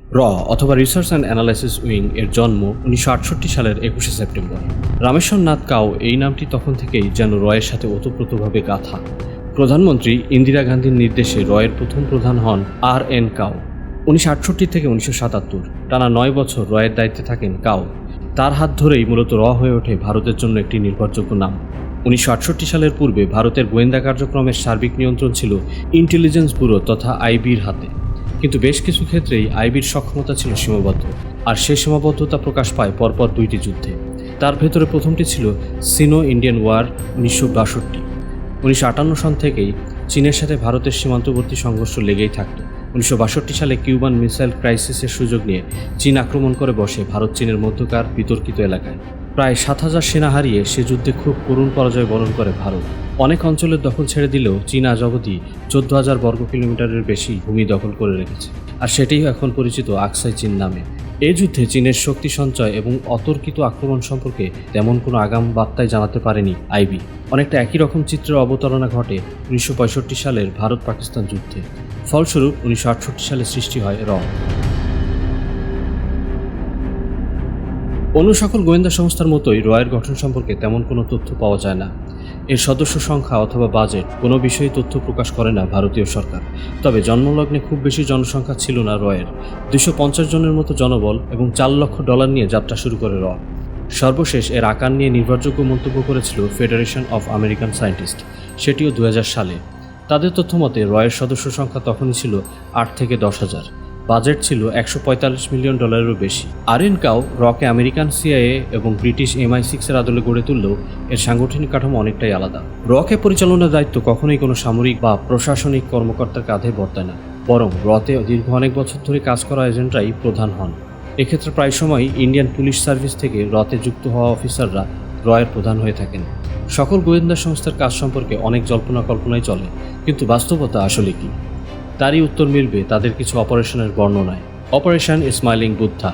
র, অথবা research and analysis wing এর জন্ম উনিশশো আটষট্টি সালের একুশে সেপ্টেম্বর। রামেশ্বর নাথ কাউ এই নামটি তখন থেকেই যেন রয়ের সাথে ওতপ্রোতভাবে গাথা। প্রধানমন্ত্রী ইন্দিরা গান্ধীর নির্দেশে রয়ের প্রথম প্রধান হন আর এন কাউ। উনিশশো আটষট্টি থেকে উনিশশো সাতাত্তর, টানা নয় বছর রয়ের দায়িত্বে থাকেন কাউ। তার হাত ধরেই মূলত র হয়ে ওঠে ভারতের জন্য একটি নির্ভরযোগ্য নাম। উনিশশো আটষট্টি সালের পূর্বে ভারতের গোয়েন্দা কার্যক্রমের সার্বিক নিয়ন্ত্রণ ছিল ইন্টেলিজেন্স ব্যুরো তথা আইবির হাতে। কিন্তু বেশ কিছু ক্ষেত্রেই আইবির সক্ষমতা ছিল সীমাবদ্ধ, আর সে সীমাবদ্ধতা প্রকাশ পায় পরপর দুইটি যুদ্ধে। তার ভেতরে প্রথমটি ছিল সিনো ইন্ডিয়ান ওয়ার উনিশশো বাষট্টি। উনিশশো আটান্ন সন থেকেই চীনের সাথে ভারতের সীমান্তবর্তী সংঘর্ষ লেগেই থাকত। উনিশশো বাষট্টি সালে কিউবান মিসাইল ক্রাইসিসের সুযোগ নিয়ে চীন আক্রমণ করে বসে ভারত চীনের মধ্যকার বিতর্কিত এলাকায়। প্রায় সাত হাজার সেনা হারিয়ে সে যুদ্ধে খুব করুণ পরাজয় বরণ করে ভারত। অনেক অঞ্চলের দখল ছেড়ে দিলেও চীনা অবধি চোদ্দ হাজার বর্গ কিলোমিটারের বেশি ভূমি দখল করে রেখেছে। আর সেটিই এখন পরিচিত আকসাই চীন নামে। এই যুদ্ধে চীনের শক্তি সঞ্চয় এবং অতর্কিত আক্রমণ সম্পর্কে তেমন কোনো আগাম বার্তায় জানাতে পারেনি আইবি। অনেকটা একই রকম চিত্রের অবতারণা ঘটে উনিশশো পঁয়ষট্টি সালের ভারত পাকিস্তান যুদ্ধে। ফলস্বরূপ, উনিশশো আটষট্টি সালে সৃষ্টি হয় র। অন্য সকল গোয়েন্দা সংস্থার মতোই রয়ের গঠন সম্পর্কে তেমন কোনো তথ্য পাওয়া যায় না। এর সদস্য সংখ্যা অথবা বাজেট কোনো বিষয়ে তথ্য প্রকাশ করে না ভারতীয় সরকার। তবে জন্মলগ্নে খুব বেশি জনসংখ্যা ছিল না রয়ের। দুশো পঞ্চাশ জনের মতো জনবল এবং চার লক্ষ ডলার নিয়ে যাত্রা শুরু করে র। সর্বশেষ এর আকার নিয়ে নির্ভরযোগ্য মন্তব্য করেছিল ফেডারেশন অফ আমেরিকান সায়েন্টিস্ট সেটিও দু হাজার সালে। তাদের তথ্য মতে রয়ের সদস্য সংখ্যা তখনই ছিল আট থেকে দশ হাজার। বাজেট ছিল একশো পঁয়তাল্লিশ মিলিয়ন ডলারেরও বেশি। আর এন কাও রকে আমেরিকান সিআইএ এবং ব্রিটিশ এমআই সিক্সের আদলে গড়ে তুললেও এর সাংগঠনিক কাঠামো অনেকটাই আলাদা। রকে পরিচালনার দায়িত্ব কখনোই কোনো সামরিক বা প্রশাসনিক কর্মকর্তার কাঁধে বর্তায় না, বরং রতে দীর্ঘ অনেক বছর ধরে কাজ করা এজেন্টরাই প্রধান হন। এক্ষেত্রে প্রায় সময় ইন্ডিয়ান পুলিশ সার্ভিস থেকে রতে যুক্ত হওয়া অফিসাররা রয়ের প্রধান হয়ে থাকেন। সকল গোয়েন্দা সংস্থার কাজ সম্পর্কে অনেক জল্পনা কল্পনাই চলে, কিন্তু বাস্তবতা আসলে কি? তারই উত্তর মিলবে তাদের কিছু অপারেশনের বর্ণনায়। Operation smiling Buddha.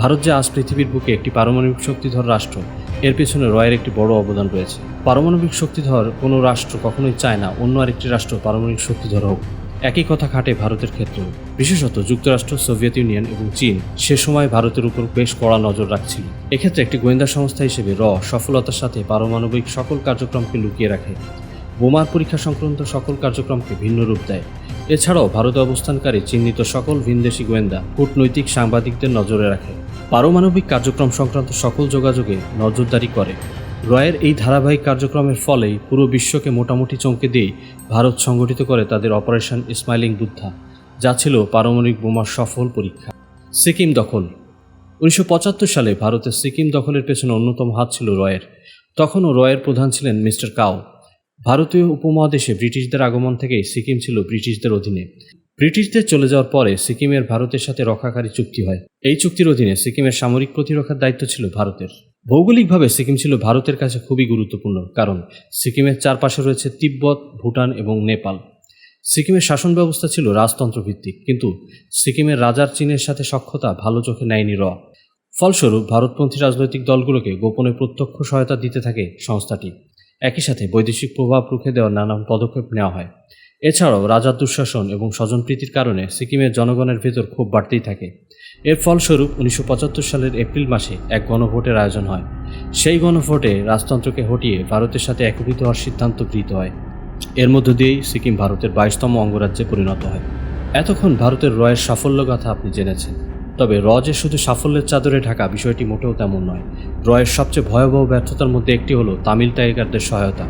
ভারত যে আজ পৃথিবীর বুকে একটি পারমাণবিক শক্তিধর রাষ্ট্র, এর পেছনে রয়ের একটি বড় অবদান রয়েছে। পারমাণবিক শক্তিধর কোনো রাষ্ট্র কখনোই চায় না, অন্য আরেকটি রাষ্ট্র পারমাণবিক শক্তিধর হোক। একই কথা খাটে ভারতের ক্ষেত্রেও বিশেষত যুক্তরাষ্ট্র, সোভিয়েত ইউনিয়ন এবং চীন সে সময় ভারতের উপর বেশ কড়া নজর রাখছিল। এক্ষেত্রে একটি গোয়েন্দা সংস্থা হিসেবে র সফলতার সাথে পারমাণবিক সকল কার্যক্রমকে লুকিয়ে রাখে। বোমার পরীক্ষা সংক্রান্ত সকল কার্যক্রমকে ভিন্ন রূপ দেয়। এছাড়াও ভারতে অবস্থানকারী চিহ্নিত সকল ভিনদেশি গোয়েন্দা কূটনৈতিক সাংবাদিকদের নজরে রাখে। পারমাণবিক কার্যক্রম সংক্রান্ত সকল যোগাযোগে নজরদারি করে। রয়ের এই ধারাবাহিক কার্যক্রমের ফলেই পুরো বিশ্বকে মোটামুটি চমকে দিয়ে ভারত সংগঠিত করে তাদের অপারেশন স্মাইলিং বুদ্ধা, যা ছিল পারমাণবিক বোমার সফল পরীক্ষা। সিকিম দখল। উনিশশো পঁচাত্তর সালে ভারতের সিকিম দখলের পেছনে অন্যতম হাত ছিল রয়ের। তখনও রয়ের প্রধান ছিলেন মিস্টার কাও। ভারতীয় উপমহাদেশে ব্রিটিশদের আগমন থেকেই সিকিম ছিল ব্রিটিশদের অধীনে। ব্রিটিশদের চলে যাওয়ার পরে সিকিমের ভারতের সাথে রক্ষাকারী চুক্তি হয়। এই চুক্তির অধীনে সিকিমের সামরিক প্রতিরক্ষার দায়িত্ব ছিল ভারতের। ভৌগোলিকভাবে সিকিম ছিল ভারতের কাছে খুবই গুরুত্বপূর্ণ, কারণ সিকিমের চারপাশে রয়েছে তিব্বত, ভুটান এবং নেপাল। সিকিমের শাসন ব্যবস্থা ছিল রাজতন্ত্র ভিত্তিক কিন্তু সিকিমের রাজার চীনের সাথে সক্ষতা ভালো চোখে নেয়নি র। ফলস্বরূপ, ভারতপন্থী রাজনৈতিক দলগুলোকে গোপনে প্রত্যক্ষ সহায়তা দিতে থাকে সংস্থাটি। একই সাথে বৈদেশিক প্রভাব রুখে দেওয়ার নানান পদক্ষেপ নেওয়া হয়। এছাড়াও রাজার দুঃশাসন এবং স্বজনপ্রীতির কারণে সিকিমের জনগণের ভেতর ক্ষোভ বাড়তেই থাকে। এর ফলস্বরূপ উনিশশো পঁচাত্তর সালের এপ্রিল মাসে এক গণভোটের আয়োজন হয়। সেই গণভোটে রাজতন্ত্রকে হটিয়ে ভারতের সাথে একীভূত হওয়ার সিদ্ধান্ত গৃহীত হয়। এর মধ্য দিয়েই সিকিম ভারতের বাইশতম অঙ্গরাজ্যে পরিণত হয়। এতক্ষণ ভারতের রয়ের সাফল্য গাথা আপনি জেনেছেন। তবে র যে শুধু সাফল্যের চাদরে ঢাকা, বিষয়টি মোটেও তেমন নয়। রয়ের সবচেয়ে ভয়াবহ ব্যর্থতার মধ্যে একটি হলো তামিল টাইগারদের সহায়তা।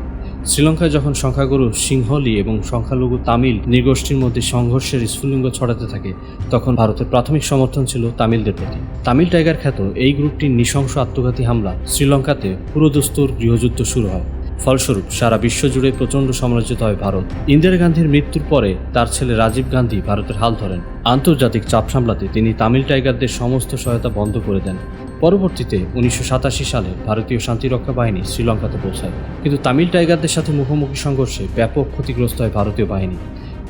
শ্রীলঙ্কায় যখন সংখ্যাগুরু সিংহলি এবং সংখ্যালঘু তামিল নৃগোষ্ঠীর মধ্যে সংঘর্ষের স্ফুলিঙ্গ ছড়াতে থাকে, তখন ভারতের প্রাথমিক সমর্থন ছিল তামিলদের প্রতি। তামিল টাইগার খ্যাত এই গ্রুপটির নৃশংস আত্মঘাতী হামলা শ্রীলঙ্কাতে পুরোদস্তুর গৃহযুদ্ধ শুরু হয়। ফলস্বরূপ সারা বিশ্ব জুড়ে প্রচণ্ড সমালোচিত হয় ভারত। ইন্দিরা গান্ধীর মৃত্যুর পরে তার ছেলে রাজীব গান্ধী ভারতের হাল ধরেন। আন্তর্জাতিক চাপ সামলাতে তিনি তামিল টাইগারদের সমস্ত সহায়তা বন্ধ করে দেন। পরবর্তীতে উনিশশো সাতাশি সালে ভারতীয় শান্তিরক্ষা বাহিনী শ্রীলঙ্কাতে পৌঁছায়। কিন্তু তামিল টাইগারদের সাথে মুখোমুখি সংঘর্ষে ব্যাপক ক্ষতিগ্রস্ত হয় ভারতীয় বাহিনী।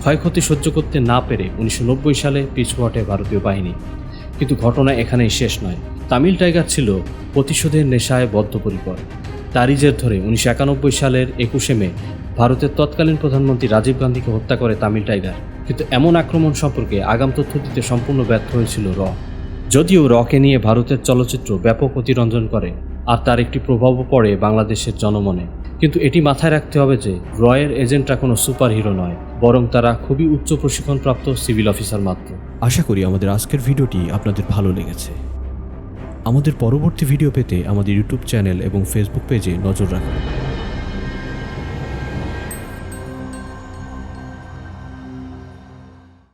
ক্ষয়ক্ষতি সহ্য করতে না পেরে উনিশশো নব্বই সালে পিছু হটে ভারতীয় বাহিনী। কিন্তু ঘটনা এখানেই শেষ নয়। তামিল টাইগার ছিল প্রতিশোধের নেশায় বদ্ধপরিকর। তারই জের ধরে উনিশশো একানব্বই সালের একুশে মে ভারতের তৎকালীন প্রধানমন্ত্রী রাজীব গান্ধীকে হত্যা করে তামিল টাইগার। কিন্তু এমন আক্রমণ সম্পর্কে আগাম তথ্য দিতে সম্পূর্ণ ব্যর্থ হয়েছিল র। যদিও রকে নিয়ে ভারতের চলচ্চিত্র ব্যাপক অতিরঞ্জন করে, আর তার একটি প্রভাবও পড়ে বাংলাদেশের জনমনে। কিন্তু এটি মাথায় রাখতে হবে যে, রয়ের এজেন্টরা কোনো সুপার হিরো নয়, বরং তারা খুবই উচ্চ প্রশিক্ষণপ্রাপ্ত সিভিল অফিসার মাত্র। আশা করি আমাদের আজকের ভিডিওটি আপনাদের ভালো লেগেছে। আমাদের পরবর্তী ভিডিও পেতে আমাদের ইউটিউব চ্যানেল এবং ফেসবুক পেজে নজর রাখুন।